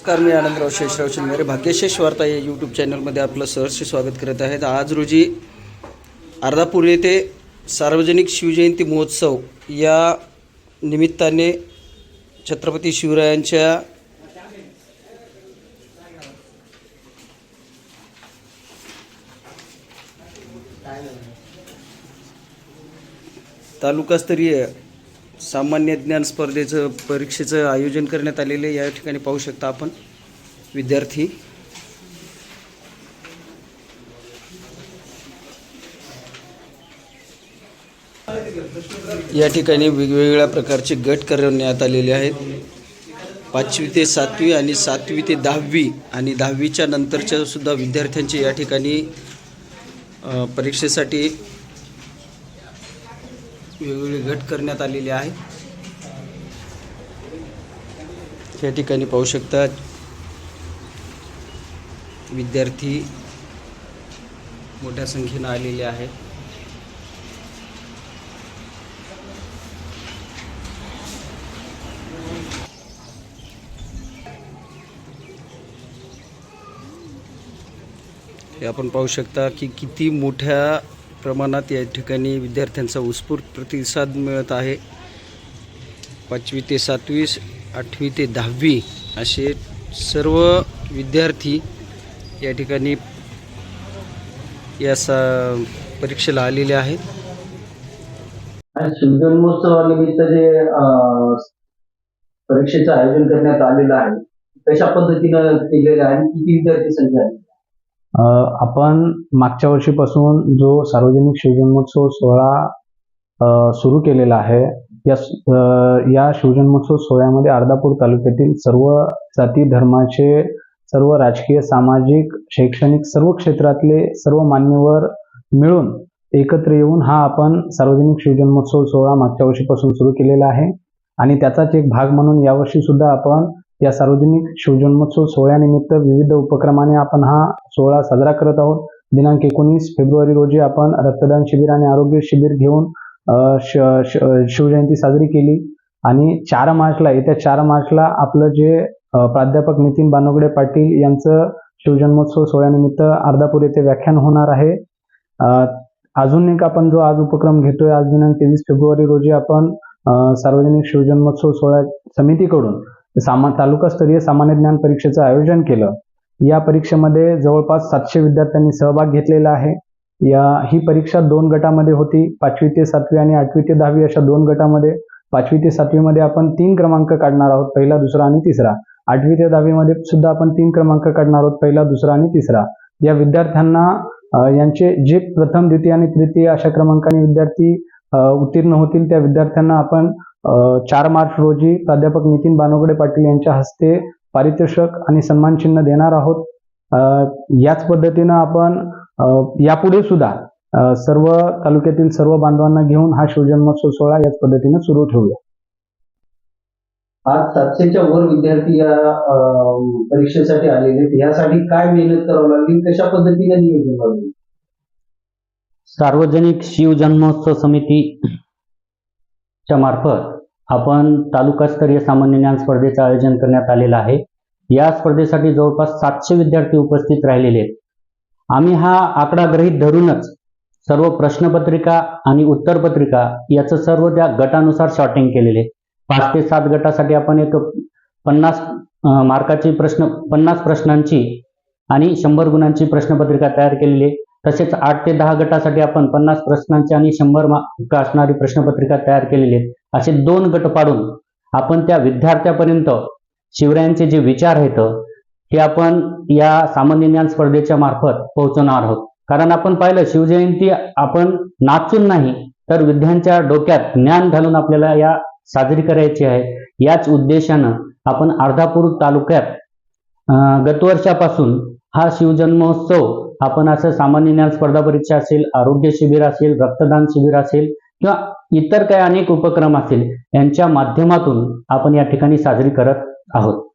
नमस्कार मी आनंदराव शेषराव शिंगारे भाग्यशेष वार्ता या यूट्यूब चॅनलमध्ये आपलं सहर्ष स्वागत करत आहेत. आज रोजी अर्धापूर येथे सार्वजनिक शिवजयंती महोत्सव या निमित्ताने छत्रपती शिवरायांच्या तालुकास्तरीय सामान्य ज्ञान स्पर्धेचं परीक्षेचं आयोजन करण्यात आलेलं आहे. या ठिकाणी पाहू शकता आपण. विद्यार्थी. या ठिकाणी वेगवेगळ्या प्रकारचे गट करण्यात आलेले आहेत. पाचवी ते सातवी आणि सातवी ते दहावी आणि दहावीच्या नंतरच्या सुद्धा विद्यार्थ्यांचे या ठिकाणी परीक्षेसाठी वेगवेगळे गट करण्यात आलेले आहेत. या ठिकाणी पाहू शकता विद्यार्थी मोठ्या संख्येनं आलेले आहेत. हे आपण पाहू शकता की किती मोठ्या प्रमाणात या ठिकाणी विद्यार्थ्यांचा उत्स्फूर्त प्रतिसाद मिळत आहे. पाचवी ते सातवी आठवी ते दहावी असे सर्व विद्यार्थी या ठिकाणी या सा परीक्षेला आलेले आहेत. आणि शिवजन्मोत्सवानिमित्त जे परीक्षेचं आयोजन करण्यात आलेलं आहे कशा पद्धतीनं केलेलं आहे किती विद्यार्थी संख्या आहे आपण मागच्या वर्षीपासून जो सार्वजनिक शिवजन्मोत्सव सोहळा सुरू केलेला आहे या या शिवजन्मोत्सव सोहळ्यामध्ये अर्धापूर तालुक्यातील सर्व जाती धर्माचे सर्व राजकीय सामाजिक शैक्षणिक सर्व क्षेत्रातले सर्व मान्यवर मिळून एकत्र येऊन हा आपण सार्वजनिक शिवजन्मोत्सव सोहळा मागच्या वर्षीपासून सुरू केलेला आहे. आणि त्याचाच एक भाग म्हणून यावर्षी सुद्धा आपण या सार्वजनिक शिवजन्मोत्सव सोहळ्यानिमित्त विविध उपक्रमाने आपण हा सोहळा साजरा करत आहोत. दिनांक एकोणीस फेब्रुवारी रोजी आपण रक्तदान शिबिर आणि आरोग्य शिबिर घेऊन शिवजयंती साजरी केली. आणि चार मार्चला येत्या चार मार्चला आपलं जे प्राध्यापक नितीन बानोगडे पाटील यांचं शिवजन्मोत्सव सोहळ्यानिमित्त अर्धापूर येथे व्याख्यान होणार आहे. अजून एक आपण जो आज उपक्रम घेतोय आज दिनांक तेवीस फेब्रुवारी रोजी आपण सार्वजनिक शिवजन्मोत्सव सोहळ्या समितीकडून सामा तालुकास्तरीय सामान्य ज्ञान परीक्षेचं आयोजन केलं. या परीक्षेमध्ये जवळपास सातशे विद्यार्थ्यांनी सहभाग घेतलेला आहे. या ही परीक्षा दोन गटामध्ये होती. पाचवी ते सातवी आणि आठवी ते दहावी अशा दोन गटामध्ये. पाचवी ते सातवीमध्ये आपण तीन क्रमांक काढणार आहोत पहिला दुसरा आणि तिसरा. आठवी ते दहावीमध्ये सुद्धा आपण तीन क्रमांक काढणार आहोत पहिला दुसरा आणि तिसरा. या विद्यार्थ्यांना यांचे जे प्रथम द्वितीय आणि तृतीय अशा क्रमांकाने विद्यार्थी उत्तीर्ण होतील त्या विद्यार्थ्यांना आपण चार मार्च रोजी प्राध्यापक नितीन बानोगडे पाटील यांच्या हस्ते पारितोषिक आणि सन्मान चिन्ह देणार आहोत. अ, याच पद्धतीनं आपण यापुढे सुद्धा सर्व तालुक्यातील सर्व बांधवांना घेऊन हा शिवजन्मोत्सव सोहळा याच पद्धतीनं सुरू ठेवूया. आज सातशेच्या वर विद्यार्थी या परीक्षेसाठी आलेले आहेत. यासाठी काय मेहनत करावं लागेल? कशा पद्धतीने नियोजन सार्वजनिक शिवजन्मोत्सव च्या मार्फत आपण तालुकास्तरीय सामान्य ज्ञान स्पर्धेचं आयोजन करण्यात आलेलं आहे. या स्पर्धेसाठी जवळपास सातशे विद्यार्थी उपस्थित राहिलेले आहेत. आम्ही हा आकडा ग्रहित धरूनच सर्व प्रश्नपत्रिका आणि उत्तरपत्रिका याचं सर्व त्या गटानुसार शॉर्टिंग केलेले. पाच ते सात गटासाठी आपण एक पन्नास मार्काची प्रश्न पन्नास प्रश्नांची आणि शंभर गुणांची प्रश्नपत्रिका तयार केलेली आहे. तसेच आठ ते दहा गटासाठी आपण पन्नास प्रश्नांची आणि शंभर मार्क असणारी प्रश्नपत्रिका तयार केलेली आहे असे दोन गट पाडून आपण त्या विद्यार्थ्यापर्यंत शिवरायांचे जे विचार आहेत ते आपण या सामान्य ज्ञान स्पर्धेच्या मार्फत पोहोचवणार आहोत. कारण आपण पाहिलं शिवजयंती आपण नाचून नाही तर विद्यांच्या डोक्यात ज्ञान घालून आपल्याला या साजरी करायची आहे. याच उद्देशानं आपण अर्धापूर तालुक्यात अं, गतवर्षापासून हा शिवजन्मोत्सव आपण असं सामान्य ज्ञान स्पर्धा परीक्षा असेल आरोग्य शिबिर असेल रक्तदान शिबिर असेल किंवा इतर काही अनेक उपक्रम असतील यांच्या माध्यमातून आपण या ठिकाणी साजरी करत आहोत.